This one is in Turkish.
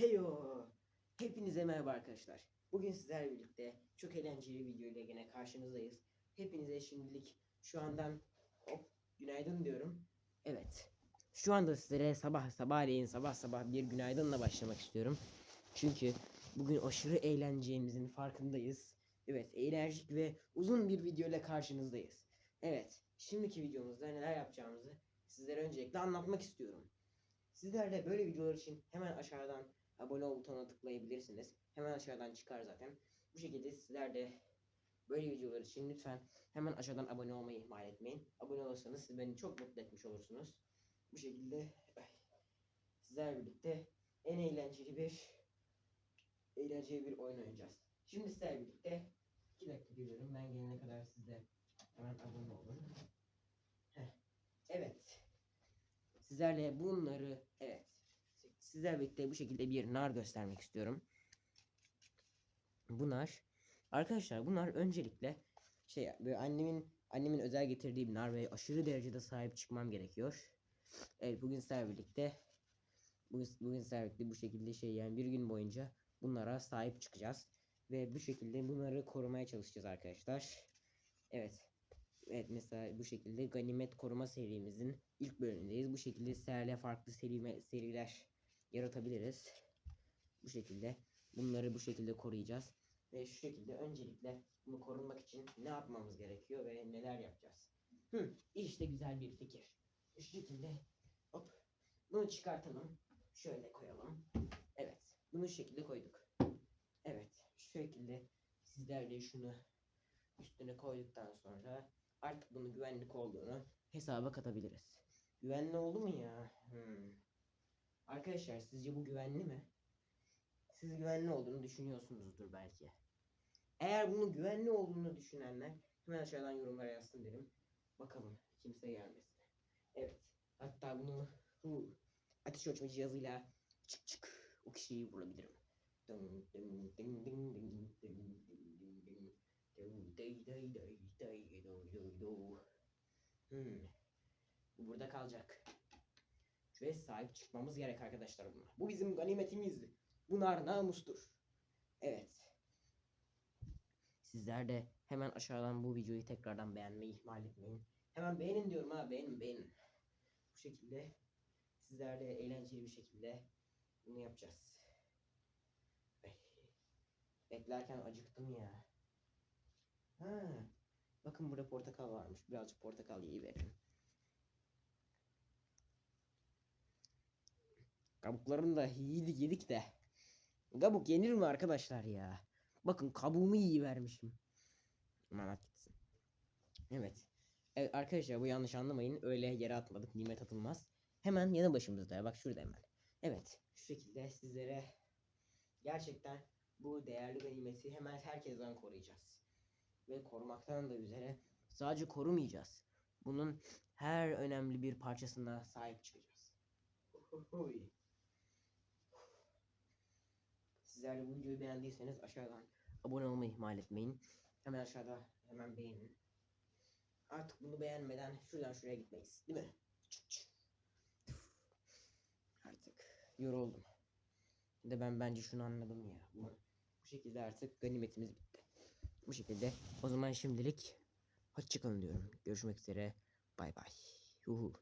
Heyo! Hepinize merhaba arkadaşlar. Bugün sizlerle birlikte çok eğlenceli bir video ile gene karşınızdayız. Hepinize şimdilik şu andan hop günaydın diyorum. Evet. Şu anda sizlere sabah sabahleyin sabah sabah bir günaydınla başlamak istiyorum. Çünkü bugün aşırı eğleneceğimizin farkındayız. Evet, enerjik ve uzun bir video ile karşınızdayız. Evet, şimdiki videomuzda neler yapacağımızı sizlere öncelikle anlatmak istiyorum. Sizler de böyle videolar için hemen aşağıdan abone ol butonuna tıklayabilirsiniz. Hemen aşağıdan çıkar zaten. Bu şekilde sizler de böyle videolar için lütfen hemen aşağıdan abone olmayı ihmal etmeyin. Abone olursanız siz beni çok mutlu etmiş olursunuz. Bu şekilde ay, sizlerle birlikte en eğlenceli bir eğlenceli bir oyun oynayacağız. Şimdi sizlerle birlikte 2 dakika geliyorum. Ben gelene kadar siz de hemen abone olun. Heh. Evet. Sizlerle bunları evet sizlerle birlikte bu şekilde bir nar göstermek istiyorum. Bu nar arkadaşlar bunlar öncelikle şey böyle annemin annemin özel getirdiği bir nar ve aşırı derecede sahip çıkmam gerekiyor. Evet bugün sizlerle birlikte bugün, bugün sizlerle birlikte bu şekilde şey yani bir gün boyunca bunlara sahip çıkacağız ve bu şekilde bunları korumaya çalışacağız arkadaşlar. Evet. Evet mesela bu şekilde ganimet koruma serimizin ilk bölümündeyiz. Bu şekilde sizlerle farklı serime, seriler yaratabiliriz. Bu şekilde bunları bu şekilde koruyacağız. Ve şu şekilde öncelikle bunu korunmak için ne yapmamız gerekiyor ve neler yapacağız. Hı, işte güzel bir fikir. Şu şekilde hop bunu çıkartalım. Şöyle koyalım. Evet. Bunu şu şekilde koyduk. Evet. Şu şekilde sizler de şunu üstüne koyduktan sonra artık bunu güvenlik olduğunu hesaba katabiliriz. Güvenli oldu mu ya? Hmm. Arkadaşlar sizce bu güvenli mi? Siz güvenli olduğunu düşünüyorsunuzdur belki. Eğer bunu güvenli olduğunu düşünenler hemen aşağıdan yorumlara yazsın derim. Bakalım kimse gelmesin. Evet. Hatta bunu bu ateş ölçme cihazıyla çık çık o kişiyi vurabilirim. Dın dın dın dın dın dın dın dey, dey, dey, dey, du, du, du. Hmm. Bu burada kalacak. Ve sahip çıkmamız gerek arkadaşlar buna. Bu bizim ganimetimiz. Bunlar namustur. Evet. Sizler de hemen aşağıdan bu videoyu tekrardan beğenmeyi ihmal etmeyin. Hemen beğenin diyorum ha beğenin beğenin. Bu şekilde sizler de eğlenceli bir şekilde bunu yapacağız. Beklerken acıktım ya. Ha. Bakın burada portakal varmış. Birazcık portakal yiyiverelim. Kabuklarını da yedik yedik de. Kabuk yenir mi arkadaşlar ya? Bakın kabuğumu yiyivermişim. Aman at gitsin. Evet. Evet arkadaşlar bu yanlış anlamayın. Öyle yere atmadık. Nimet atılmaz. Hemen yanı başımızda. Bak şurada hemen. Evet. Şu şekilde sizlere gerçekten bu değerli ganimeti hemen herkesten koruyacağız. Ve korumaktan da üzere sadece korumayacağız. Bunun her önemli bir parçasına sahip çıkacağız. Huy. Sizler de bu videoyu beğendiyseniz aşağıdan abone olmayı ihmal etmeyin. Hemen aşağıda hemen beğenin. Artık bunu beğenmeden şuradan şuraya gitmeyiz. Değil mi? Çık çık. Artık yoruldum. De ben bence şunu anladım ya. Bu, bu şekilde artık ganimetimiz bitti. Bu şekilde o zaman şimdilik hoşçakalın diyorum. Görüşmek üzere. Bay bay. Yuhu.